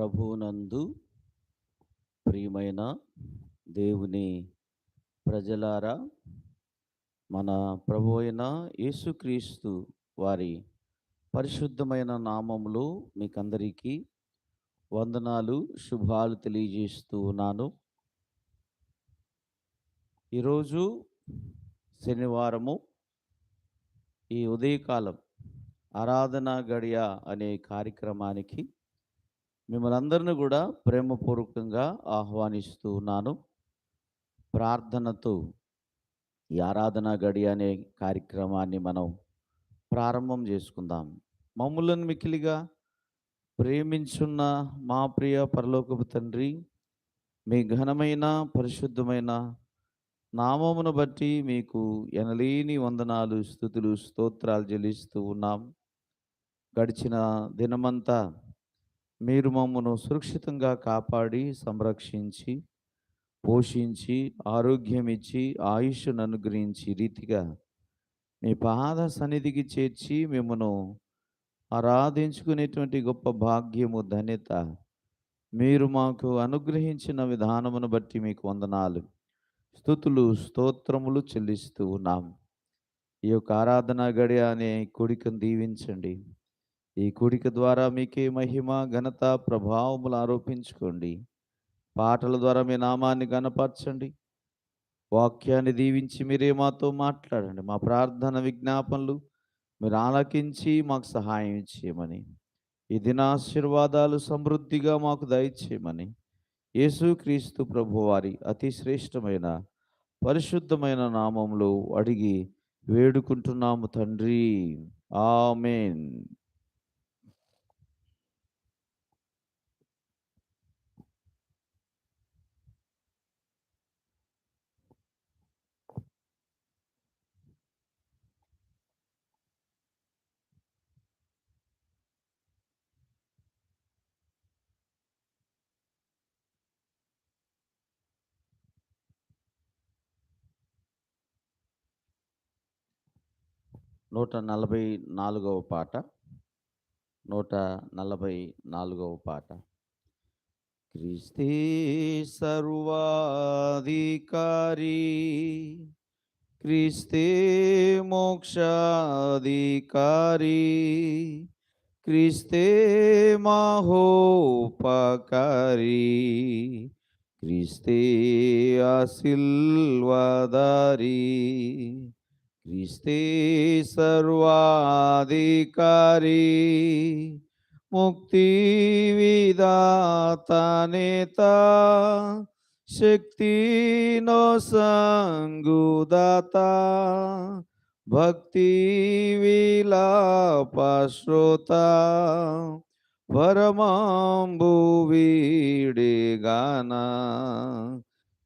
ప్రభునందు ప్రియమైన దేవుని ప్రజలారా మన ప్రభు అయిన యేసుక్రీస్తు వారి పరిశుద్ధమైన నామములో మీకందరికీ వందనాలు శుభాలు తెలియజేస్తూ ఉన్నాను. ఈరోజు శనివారము ఈ ఉదయకాలం ఆరాధన గడియ అనే కార్యక్రమానికి మిమ్మల్ని అందరిని కూడా ప్రేమపూర్వకంగా ఆహ్వానిస్తూ ఉన్నాను. ప్రార్థనతో ఈ ఆరాధన గడి అనే కార్యక్రమాన్ని మనం ప్రారంభం చేసుకుందాం. మమ్ములను మికిలిగా ప్రేమించున్న మా ప్రియ పరలోకపు తండ్రి మీ ఘనమైన పరిశుద్ధమైన నామమును బట్టి మీకు ఎనలేని వందనాలు స్థుతులు స్తోత్రాలు చెల్లిస్తూ ఉన్నాం. గడిచిన దినమంతా మీరు మమ్మను సురక్షితంగా కాపాడి సంరక్షించి పోషించి ఆరోగ్యం ఇచ్చి ఆయుష్ను అనుగ్రహించి రీతిగా మీ పాద సన్నిధికి చేర్చి మిమ్మను ఆరాధించుకునేటువంటి గొప్ప భాగ్యము ధన్యత మీరు మాకు అనుగ్రహించిన విధానమును బట్టి మీకు వందనాలు. స్థుతులు స్తోత్రములు చెల్లిస్తూ ఉన్నాం. ఈ యొక్క ఆరాధన గడి అనే కొడికను దీవించండి. ఈ కూడిక ద్వారా మీకే మహిమ ఘనత ప్రభావములు ఆరోపించుకోండి. పాటల ద్వారా మీ నామాన్ని గనపరచండి వాక్యాన్ని దీవించి మీరే మాతో మాట్లాడండి. మా ప్రార్థన విజ్ఞాపనలు మీరు ఆలకించి మాకు సహాయం చేయమని ఈ దిన ఆశీర్వాదాలు సమృద్ధిగా మాకు దయచేయమని యేసుక్రీస్తు ప్రభువారి అతి శ్రేష్టమైన పరిశుద్ధమైన నామంలో అడిగి వేడుకుంటున్నాము తండ్రి. ఆమెన్. నూట నలభై నాలుగవ పాట. నూట నలభై నాలుగవ పాట. క్రీస్తే సర్వాధికారి క్రిస్తే మోక్షాధికారి క్రిస్తే మహోపకారి క్రిస్తే ఆశీల్వాదారి క్రిస్తే సర్వాధికారి ముక్తి విదాత నేత శక్తి నో సంగుదాత భక్తి విలాపశ్రోత పరమాంబు వీడిగానా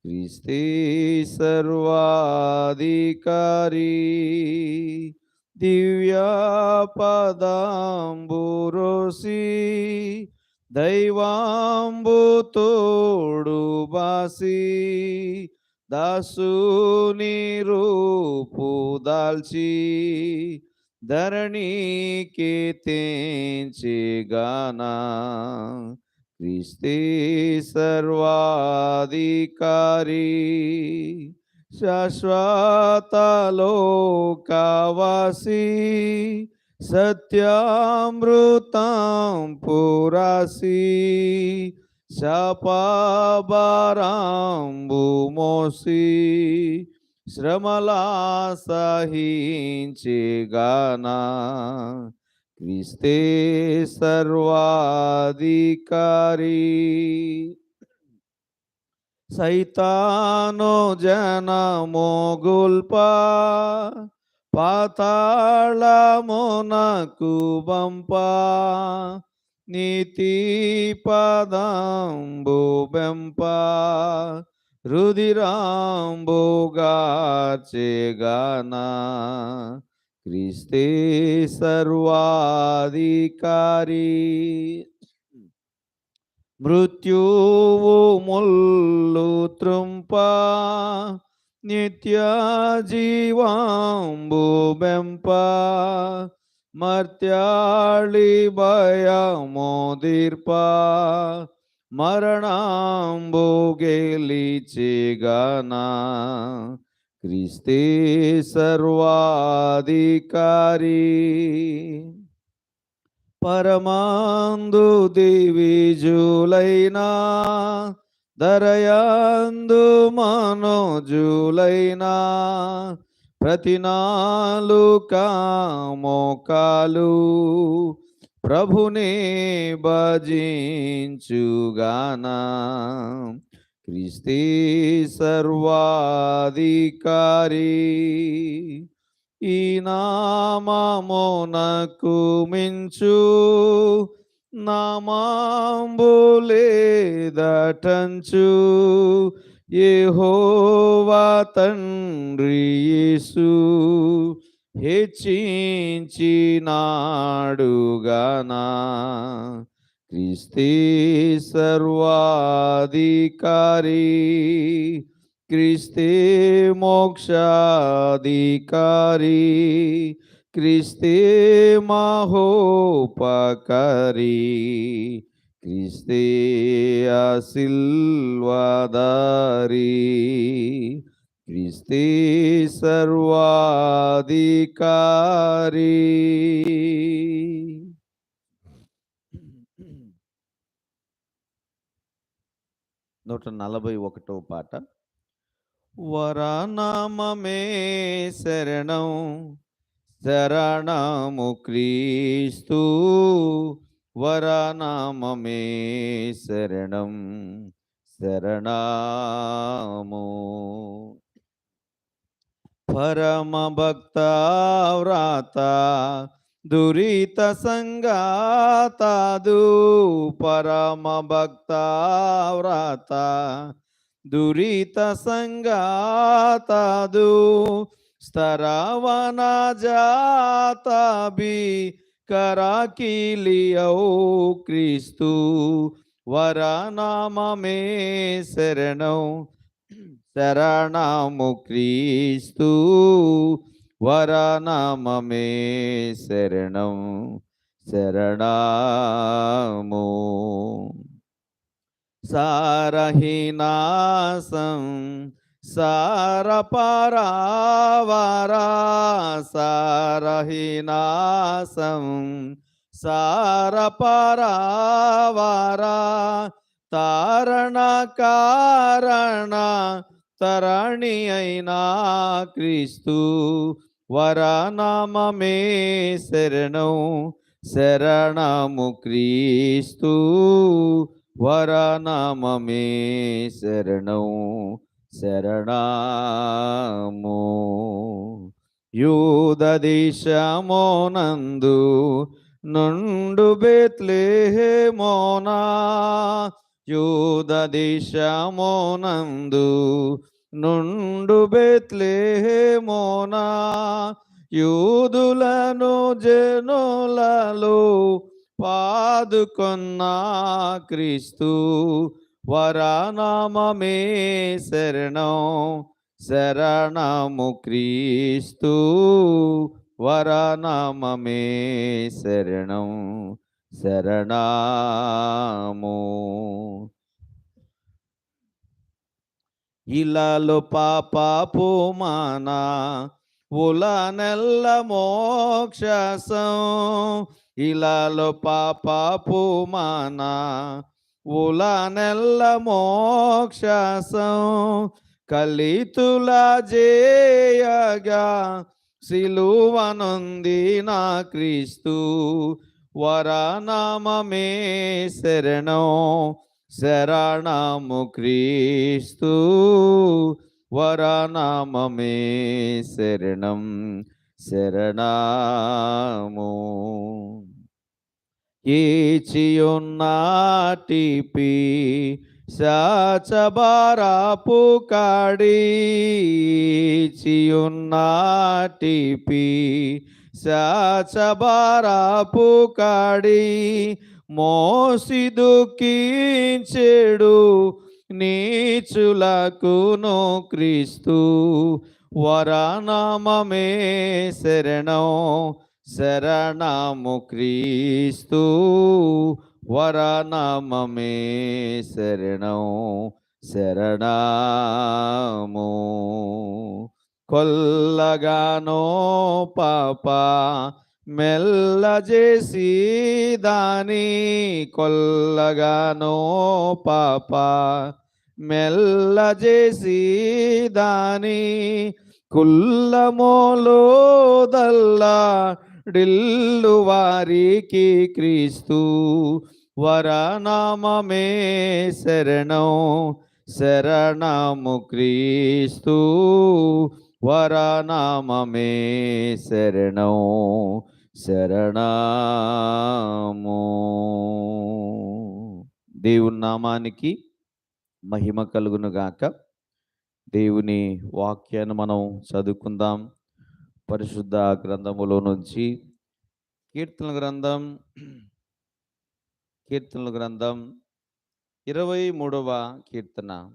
క్రీస్తే సర్వాధికారి. దివ్య పదాంబురోసి బాసి దాసుని రూపు దాల్చి ధరణికి తెంచిగానా క్రిస్తే సర్వాధికారి శాశ్వతలోకవాసి సత్యామృతం పురాసి శాపాబారాంబు శ్రమలా సహించి సహించేగానా క్రీస్తే సర్వాధికారి. జన జనమోగుల్ప పాతాళమునకు బంప నీతి పదంబు బెంప రుదిరాంబుగార్చెగానా క్రీస్తే సర్వాధికారి. మృత్యువు ముల్లు త్రుంప నిత్య జీవాంబు బెంప మర్త్యాళి భయమోదీర్ప మరణంబు గెలిచిగనా క్రిస్తే సర్వాధికారి. పరమాందు దివిజులైనా దరయాందు మనోజులైనా. ప్రతి నాలుక మోకాలు ప్రభునే భజించుగానా. క్రిస్తే సర్వాధికారి ఈ నామమునకు మించు నామాంబులేదటంచు. యెహోవా తండ్రి యేసు హెచ్చించినాడుగానా. క్రిస్తే సర్వాధికారి క్రిస్తే మోక్షాధికారి క్రిస్తే మహోపకరి క్రిస్తే ఆశిల్వాదారి క్రిస్తే సర్వాధికారి. నూట నలభై ఒకటో పాట. వరనామమే శరణం శరణము క్రీస్తు. వరనామమే శరణం శరణము. పరమ భక్త వ్రాత దురిత సంగాతాదు పరమ భక్త వ్రత దురిత సంగాతాదు స్తరవన జాతబి కరాకిలియౌ క్రీస్తు వరనామమే శరణం శరణము క్రీస్తు వరనామే శరణం శరణము. సారహీనాసం సారపరావరా సారహీనాసం సారపరావరా తారణ కారణ తరణి అయినా క్రీస్తు వరనామే శరణం శరణము క్రీస్తు. వరనామే శరణం శరణము. యూదదిశమోనందు నుండు బెత్లేహేమోనా. యూద దేశమోనందు నుండు బెత్లేహేమోనా యూదులను జనులలో పాదుకొన్న క్రీస్తు వరనామమే శరణం శరణము క్రీస్తు వరనామమే శరణం శరణము. ఇలాలో పాపపు మానా ఉల నెల్ల మోక్షసం. ఇలాలో పాపపు మానా ఉల నెల్ల మోక్షసం. కలితుల జేయగా సిలువనుంది నా క్రీస్తు వరనామే శరణం. శరణము క్రీస్తు వరనామమే శరణం శరణము. ఈచియున్నాటిపి సాచబారాపు కాడీచియున్నాటిపి సాచబారాపు కాడి మోసి దుఃఖించెడు నీచులకును క్రీస్తు. వరనామే శరణం శరణము క్రీస్తు. వరనామే శరణం శరణము. కొల్లగానో పాప మెల్లజేసి దాని కొల్లగానో పాప. మెల్లజేసి దాని కుల్లమోలోదల్లా డిల్లు వారికి క్రీస్తు వరనామమే శరణం శరణము క్రీస్తు వరనామమే శరణం. శరణము. దేవుని నామానికి మహిమ కలుగును గాక. దేవుని వాక్యాన్ని మనం చదువుకుందాం. పరిశుద్ధ గ్రంథములో నుంచి కీర్తన గ్రంథం కీర్తనల గ్రంథం ఇరవై మూడవ కీర్తన.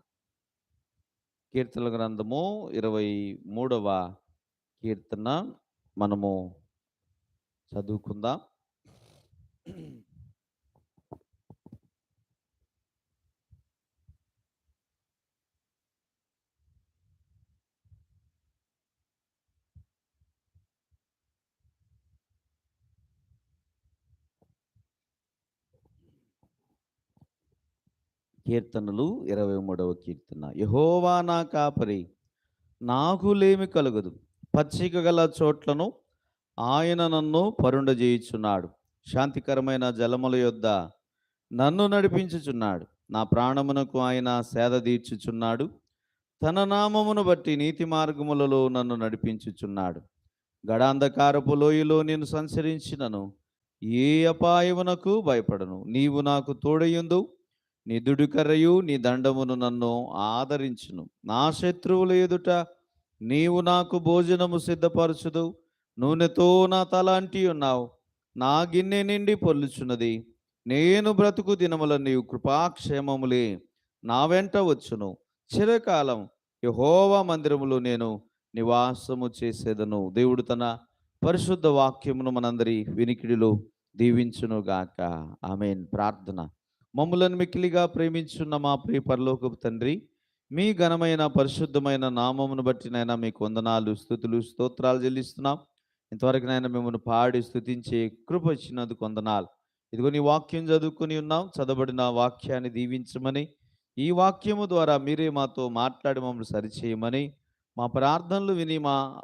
కీర్తనల గ్రంథము ఇరవై మూడవ కీర్తన మనము చదువుకుందాం. కీర్తనలు ఇరవై మూడవ కీర్తన. యహోవా నా కాపరి నాకు లేమి కలుగదు. పచ్చిక గల చోట్లను ఆయన నన్ను పరుండజేయుచున్నాడు. శాంతికరమైన జలముల యొద్ద నన్ను నడిపించుచున్నాడు. నా ప్రాణమునకు ఆయన సేద తీర్చుచున్నాడు. తన నామమును బట్టి నీతి మార్గములలో నన్ను నడిపించుచున్నాడు. గడాంధకారపు లోయలో నేను సంచరించినను. ఏ అపాయమునకు భయపడను. నీవు నాకు తోడయుందు నీ దుడికర్రయు నీ దండమును నన్ను ఆదరించును. నా శత్రువుల ఎదుట నీవు నాకు భోజనము సిద్ధపరచుదు నూనెతో నా తల అంటి ఉన్నావు. నా గిన్నె నిండి పొల్లుచున్నది నేను బ్రతుకు దినముల నీవు కృపాక్షేమములే. నా వెంట వచ్చును. చిరకాలం యహోవా మందిరములో నేను నివాసము చేసేదను. దేవుడు తన పరిశుద్ధ వాక్యమును మనందరి వినికిడిలో దీవించునుగాక ఆమెన్. ప్రార్థన. మమ్ములను మిక్కిలిగా ప్రేమించున్న మా ప్రియ పరలోకపు తండ్రి మీ ఘనమైన పరిశుద్ధమైన నామమును బట్టి నైనా మీకు వందనాలు స్థుతులు స్తోత్రాలు చెల్లిస్తున్నాం. ఇంతవరకు నాయన మిమ్మల్ని పాడి స్థుతించే కృప ఇచ్చినందు కొందనాలు ఇదిగో నీ వాక్యం చదువుకుని ఉన్నాం. చదవబడిన వాక్యాన్ని దీవించమని ఈ వాక్యము ద్వారా మీరే మాతో మాట్లాడి మమ్మల్ని సరిచేయమని మా ప్రార్థనలు విని మా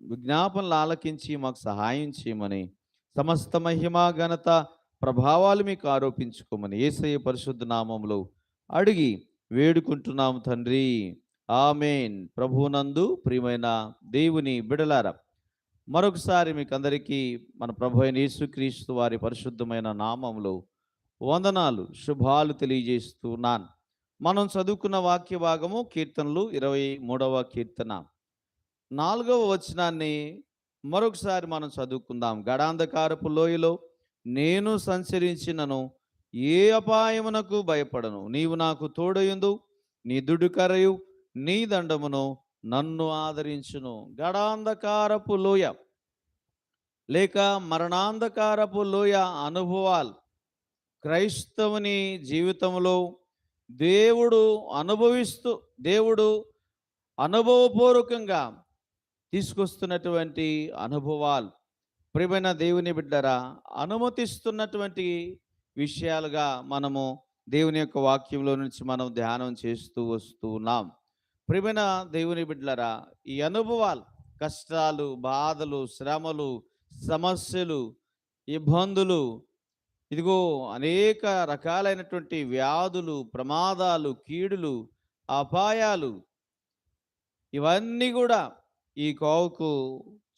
విజ్ఞాపనలు ఆలకించి మాకు సహాయం చేయమని సమస్త మహిమ ఘనత ప్రభావాలు మీకు ఆరోపించుకోమని ఏసయ్య పరిశుద్ధ నామంలో అడిగి వేడుకుంటున్నాము తండ్రి. ఆమెన్. ప్రభునందు ప్రియమైన దేవుని బిడలారా మరొకసారి మీకు అందరికీ మన ప్రభు అయిన యేసుక్రీస్తు వారి పరిశుద్ధమైన నామంలో వందనాలు శుభాలు తెలియజేస్తున్నాను. మనం చదువుకున్న వాక్య భాగము కీర్తనలు ఇరవై మూడవ కీర్తన. నాలుగవ వచనాన్ని మరొకసారి మనం చదువుకుందాం. గడాంధకారపు లోయలో నేను సంచరించినను ఏ అపాయమునకు భయపడను. నీవు నాకు తోడయుందు నీ దుడుకరయు నీ దండమును నన్ను ఆదరించును. గడాంధకారపు లోయ. లేక మరణాంధకారపు లోయ అనుభవాలు. క్రైస్తవుని జీవితంలో దేవుడు అనుభవిస్తూ దేవుడు అనుభవపూర్వకంగా తీసుకొస్తున్నటువంటి అనుభవాలు. ప్రియమైన దేవుని బిడ్డరా అనుమతిస్తున్నటువంటి విషయాలుగా మనము దేవుని యొక్క వాక్యంలో నుంచి మనం ధ్యానం చేస్తూ వస్తున్నాం ఉన్నాం దేవుని బిడ్డలరా ఈ అనుభవాలు కష్టాలు బాధలు శ్రమలు సమస్యలు ఇబ్బందులు ఇదిగో అనేక రకాలైనటువంటి వ్యాధులు ప్రమాదాలు కీడులు అపాయాలు ఇవన్నీ కూడా ఈ కోవకు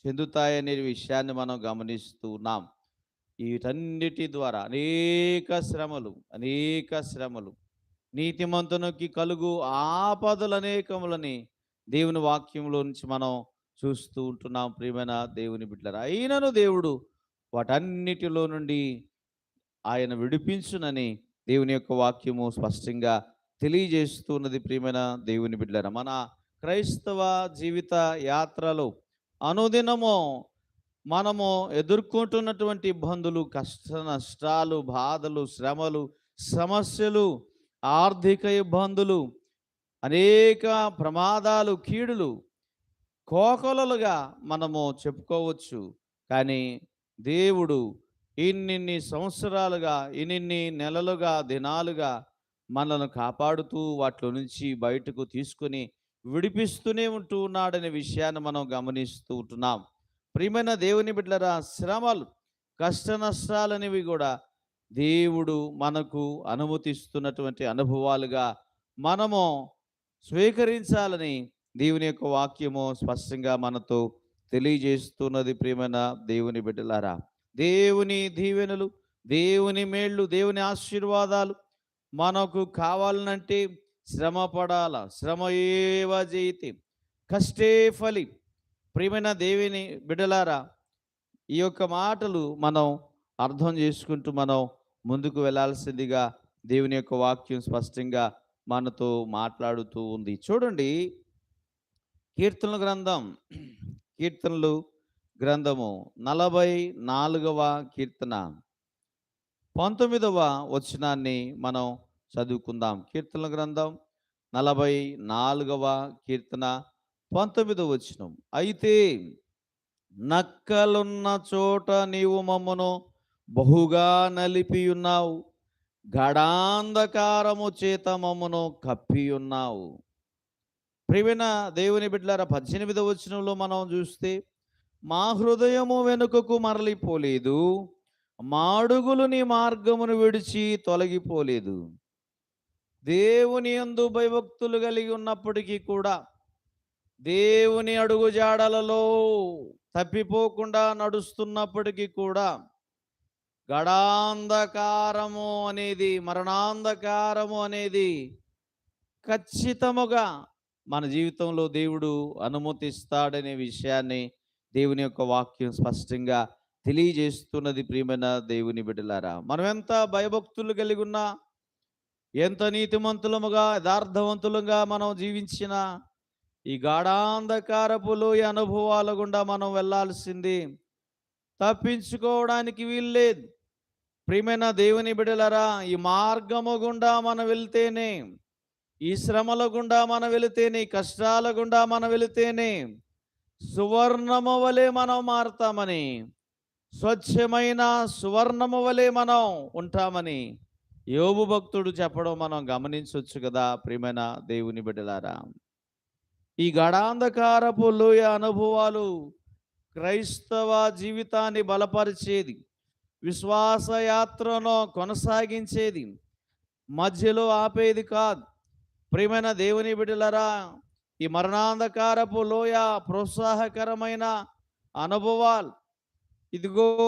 చెందుతాయనే విషయాన్ని మనం గమనిస్తున్నాం వీటన్నిటి ద్వారా అనేక శ్రమలు అనేక శ్రమలు నీతిమంతునికి కలుగు ఆపదలు అనేకములని దేవుని వాక్యంలో నుంచి మనం చూస్తూ ఉంటున్నాం. ప్రియమైన దేవుని బిడ్డరా అయినను దేవుడు వాటన్నిటిలో నుండి ఆయన విడిపించునని దేవుని యొక్క వాక్యము స్పష్టంగా తెలియజేస్తున్నది. ప్రియమైన దేవుని బిడ్డల మన క్రైస్తవ జీవిత యాత్రలో అనుదినము మనము ఎదుర్కొంటున్నటువంటి ఇబ్బందులు కష్ట నష్టాలు బాధలు శ్రమలు సమస్యలు ఆర్థిక ఇబ్బందులు అనేక ప్రమాదాలు కీడులు కోకొలలుగా మనము చెప్పుకోవచ్చు. కానీ దేవుడు ఇన్నిన్ని సంవత్సరాలుగా ఇన్నిన్ని నెలలుగా దినాలుగా మనల్ని కాపాడుతూ వాటిలో నుంచి బయటకు తీసుకుని విడిపిస్తూనే ఉంటూ ఉన్నాడనే విషయాన్ని మనం గమనిస్తూ ఉంటున్నాం. ప్రియమైన దేవుని బిడ్డలరా శ్రమలు కష్ట నష్టాలనేవి కూడా దేవుడు మనకు అనుమతిస్తున్నటువంటి అనుభవాలుగా మనము స్వీకరించాలని దేవుని యొక్క వాక్యము స్పష్టంగా మనతో తెలియజేస్తున్నది ప్రియమైన దేవుని బిడ్డలారా. దేవుని దీవెనలు దేవుని మేళ్ళు దేవుని ఆశీర్వాదాలు మనకు కావాలనంటే శ్రమ పడాల శ్రమ ఏవ జయితే కష్టే ఫలి. ప్రియమైన దేవుని బిడ్డలారా ఈ యొక్క మాటలు మనం అర్థం చేసుకుంటూ మనం ముందుకు వెళ్ళాల్సిందిగా దేవుని యొక్క వాక్యం స్పష్టంగా మనతో మాట్లాడుతూ ఉంది. చూడండి కీర్తనల గ్రంథం కీర్తనలు గ్రంథము నలభై నాలుగవ కీర్తన. పంతొమ్మిదవ వచనాన్ని మనం చదువుకుందాం. కీర్తనల గ్రంథం నలభై నాలుగవ కీర్తన పంతొమ్మిదవ వచనం. అయితే నక్కలున్న చోట నీవు మమ్మను బహుగా నలిపి ఉన్నావు గడాంధకారము చేత మమ్మను కప్పి ఉన్నావు దేవుని బిడ్డల పద్దెనిమిదవ వచనంలో మనం చూస్తే మా హృదయము వెనుకకు మరలిపోలేదు. మాడుగులు నీ మార్గమును విడిచి తొలగిపోలేదు. దేవుని యందు భయభక్తులు కలిగి ఉన్నప్పటికీ కూడా దేవుని అడుగు జాడలలో తప్పిపోకుండా నడుస్తున్నప్పటికీ కూడా గడాంధకారము అనేది మరణాంధకారము అనేది ఖచ్చితముగా మన జీవితంలో దేవుడు అనుమతిస్తాడనే విషయాన్ని దేవుని యొక్క వాక్యం స్పష్టంగా తెలియజేస్తున్నది ప్రియమైన దేవుని బిడ్డలారా. మనం ఎంత భయభక్తులు కలిగి ఉన్నా ఎంత నీతిమంతులముగా యథార్థవంతులుగా మనం జీవించినా ఈ గాఢాంధకారపు లోయ అనుభవాల గుండా మనం వెళ్ళాల్సింది తప్పించుకోవడానికి వీల్లేదు ప్రియమైన దేవుని బిడలరా ఈ మార్గము గుండా మనం వెళితేనే ఈ శ్రమల గుండా మనం వెళితేనే కష్టాల గుండా మనం వెళితేనే సువర్ణము వలె మనం మారుతామని స్వచ్ఛమైన సువర్ణము వలె మనం ఉంటామని యోబు భక్తుడు చెప్పడం మనం గమనించవచ్చు కదా ప్రియమైన దేవుని బిడ్డలారా. ఈ గడాంధకారపు లోయ అనుభవాలు క్రైస్తవ జీవితాన్ని బలపరిచేది. విశ్వాసయాత్రను కొనసాగించేది మధ్యలో ఆపేది కాదు. ప్రియమైన దేవుని బిడ్డలరా ఈ మరణాంధకారపు లోయ ప్రోత్సాహకరమైన అనుభవాలు. ఇదిగో